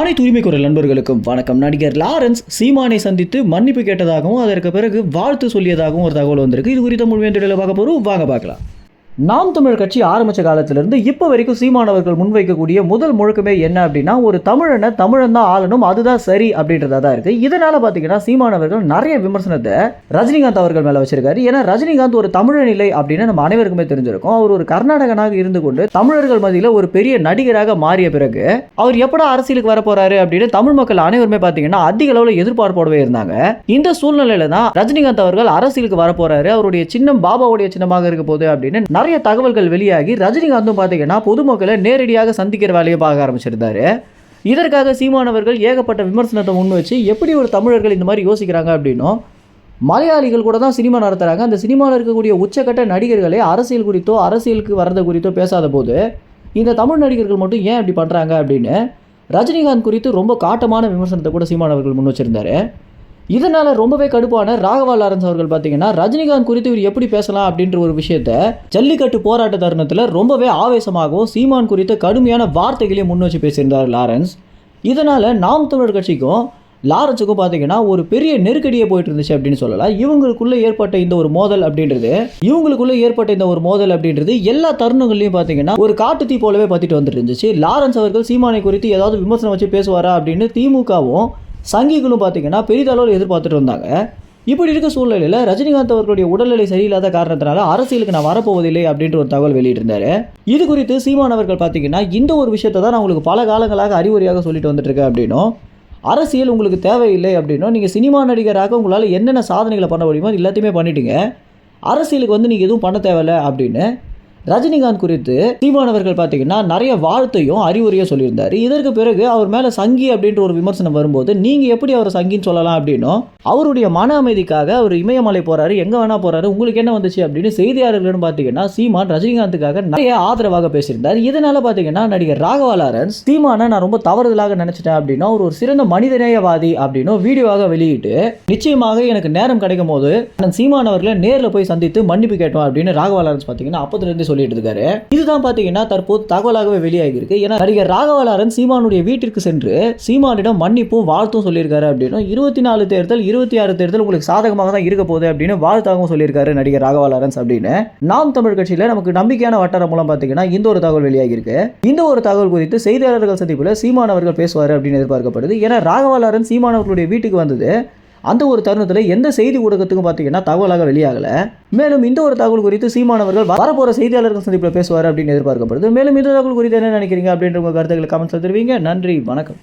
அனைத்து உரிமை நண்பர்களுக்கும் வணக்கம். நடிகர் லாரன்ஸ் சீமானை சந்தித்து மன்னிப்பு கேட்டதாகவும் அதற்கு பிறகு வாழ்த்து சொல்லியதாகவும் ஒரு தகவல் வந்திருக்கு. இது குறித்த முழுமையான பார்க்க போகிறோம் வாங்க பார்க்கலாம். நாம் தமிழர் கட்சி ஆரம்பித்த காலத்திலிருந்து இப்போ வரைக்கும் சீமானவர்கள் முன்வைக்கக்கூடிய முதல் முழுக்கமே என்ன அப்படின்னா ஒரு தமிழனை தமிழன் தான் ஆளணும் அதுதான் சரி அப்படின்றதா தான் இருக்குது இதனால் பார்த்தீங்கன்னா சீமானவர்கள் நிறைய விமர்சனத்தை ரஜினிகாந்த் அவர்கள் மேலே வச்சிருக்காரு. ஏன்னா ரஜினிகாந்த் ஒரு தமிழன் இல்லை அப்படின்னு நம்ம அனைவருக்குமே தெரிஞ்சிருக்கும். அவர் ஒரு கர்நாடகனாக இருந்து கொண்டு தமிழர்கள் மத்தியில் ஒரு பெரிய நடிகராக மாறிய பிறகு அவர் எப்படா அரசியலுக்கு வர போறாரு அப்படின்னு தமிழ் மக்கள் அனைவருமே பார்த்தீங்கன்னா அதிக அளவில் எதிர்பார்ப்போடவே இருந்தாங்க. இந்த சூழ்நிலையில தான் ரஜினிகாந்த் அவர்கள் அரசியலுக்கு வர போறாரு. அவருடைய சின்னம் பாபாவுடைய சின்னமாக இருக்க போகுது அப்படின்னு நிறைய தகவல்கள் வெளியாகி ரஜினிகாந்தும் பார்த்தீங்கன்னா பொதுமக்களை நேரடியாக சந்திக்கிற வேலையை பார்க்க ஆரம்பிச்சிருந்தாரு. இதற்காக சீமானவர்கள் ஏகப்பட்ட விமர்சனத்தை முன் வச்சு எப்படி ஒரு தமிழர்கள் இந்த மாதிரி யோசிக்கிறாங்க அப்படின்னும் மலையாளிகள் கூட தான் சினிமா நடத்துகிறாங்க அந்த சினிமாவில் இருக்கக்கூடிய உச்சக்கட்ட நடிகர்களே அரசியல் குறித்தோ அரசியலுக்கு வர்றது குறித்தோ பேசாத போது இந்த தமிழ் நடிகர்கள் மட்டும் ஏன் இப்படி பண்ணுறாங்க அப்படின்னு ரஜினிகாந்த் குறித்து ரொம்ப காட்டமான விமர்சனத்தை கூட சீமானவர்கள் முன் வச்சுருந்தாரு. இதனால் ரொம்பவே கடுப்பான ராகவா லாரன்ஸ் அவர்கள் பார்த்தீங்கன்னா ரஜினிகாந்த் குறித்து இவர் எப்படி பேசலாம் அப்படின்ற ஒரு விஷயத்த ஜல்லிக்கட்டு போராட்ட தருணத்தில் ரொம்பவே ஆவேசமாகவும் சீமான் குறித்த கடுமையான வார்த்தைகளையும் முன் வச்சு பேசியிருந்தார் லாரன்ஸ். இதனால் நாம் தமிழர் கட்சிக்கும் லாரன்ஸுக்கும் பார்த்தீங்கன்னா ஒரு பெரிய நெருக்கடியே போயிட்டு இருந்துச்சு அப்படின்னு சொல்லலாம். இவங்களுக்குள்ளே ஏற்பட்ட இந்த ஒரு மோதல் அப்படின்றது இவங்களுக்குள்ளே ஏற்பட்ட இந்த ஒரு மோதல் அப்படின்றது எல்லா தருணங்கள்லையும் பார்த்தீங்கன்னா ஒரு காட்டு தீ போலவே பார்த்துட்டு வந்துட்டு இருந்துச்சு. லாரன்ஸ் அவர்கள் சீமானை குறித்து ஏதாவது விமர்சனம் வச்சு பேசுவாரா அப்படின்னு திமுகவும் சங்கிகளும் பார்த்தீங்கன்னா பெரிதளவில் எதிர்பார்த்துட்டு இருந்தாங்க. இப்படி இருக்க சூழ்நிலையில் ரஜினிகாந்த் அவர்களுடைய உடல்நிலை சரியில்லாத காரணத்தினால அரசியலுக்கு நான் வரப்போவதில்லை அப்படின்ற ஒரு தகவல் வெளியிட்டிருந்தாரு. இது குறித்து சீமான் அவர்கள் பார்த்தீங்கன்னா இந்த ஒரு விஷயத்தை தான் நான் உங்களுக்கு பல காலங்களாக அறிவுரையாக சொல்லிட்டு வந்துட்டுருக்கேன் அப்படின்னும் அரசியல் உங்களுக்கு தேவையில்லை அப்படின்னும் நீங்கள் சினிமா நடிகராக உங்களால் என்னென்ன சாதனைகளை பண்ண முடியுமோ அது எல்லாத்தையுமே பண்ணிட்டீங்க. அரசியலுக்கு வந்து நீங்கள் எதுவும் பண்ண தேவையில்லை அப்படின்னு ரஜினிகாந்த் குறித்து சீமானவர்கள் பார்த்தீங்கன்னா நிறைய வாழ்த்தையும் அறிவுரையும் சொல்லியிருந்தார். இதற்கு பிறகு அவர் மேலே சங்கி அப்படின்ற ஒரு விமர்சனம் வரும்போது நீங்கள் எப்படி அவர் சங்கின்னு சொல்லலாம்? அப்படின்னும் அவருடைய மன அமைதிக்காக அவர் இமயமலை போகிறாரு எங்கே வேணா போகிறாரு உங்களுக்கு என்ன வந்துச்சு? அப்படின்னு செய்தியாளர்களிடம் பார்த்தீங்கன்னா சீமான் ரஜினிகாந்துக்காக நிறைய ஆதரவாக பேசியிருந்தார். இதனால் பார்த்தீங்கன்னா நடிகர் ராகவா லாரன்ஸ் சீமானை நான் ரொம்ப தவறுதலாக நினச்சிட்டேன் அப்படின்னா அவர் ஒரு சிறந்த மனிதநேயவாதி அப்படின்னும் வீடியோவாக வெளியிட்டு நிச்சயமாக எனக்கு நேரம் கிடைக்கும் போது நான் சீமான் அவர்களை நேரில் போய் சந்தித்து மன்னிப்பு கேட்டோம் அப்படின்னு ராகவா லாரன்ஸ் பார்த்தீங்கன்னா அப்போதுலேருந்து சொல்லிட்டு இருக்காரு இதுதான் பார்த்தீங்கன்னா தற்போது தகவலாகவே வெளியாகிருக்கு ஏன்னா நடிகர் ராகவலாரன் லாரன்ஸ் சீமானுடைய வீட்டிற்கு சென்று சீமானிடம் மன்னிப்பும் வாழ்த்தும் சொல்லியிருக்காரு அப்படின்னு இருபத்தி நாலு தேர்தல் இருபத்தி ஆறு தேர்தல் உங்களுக்கு சாதகமாக தான் இருக்க போகுது அப்படின்னு வாழ்த்தாகவும் சொல்லியிருக்காரு நடிகர் ராகவா லாரன்ஸ் அப்படின்னு. நாம் தமிழ் கட்சியில் நமக்கு நம்பிக்கையான வட்டாரம் மூலம் பார்த்தீங்கன்னா இந்த ஒரு தகவல் வெளியாகிருக்கு இந்த ஒரு தகவல் குறித்து செய்தியாளர்கள் சந்திப்பில் சீமான் அவர்கள் பேசுவார் அப்படின்னு எதிர்பார்க்கப்படுது. ஏன்னா ராகவா சீமான் அவர்களுடைய வீட்டுக்கு வந்தது அந்த ஒரு தருணத்தில் எந்த செய்தி ஊடகத்துக்கும் பார்த்தீங்கன்னா தகவலாக வெளியாகலை. மேலும் இந்த ஒரு தகவல் குறித்து சீமானவர்கள் வரப்போகிற செய்தியாளர்கள் சந்திப்பில் பேசுவார் அப்படின்னு எதிர்பார்க்கப்படுது. மேலும் இந்த தகவல் குறித்து என்ன நினைக்கிறீங்க அப்படின்ற உங்கள் கருத்துக்களை கமெண்ட்ஸ் தெரிவிங்க. நன்றி வணக்கம்.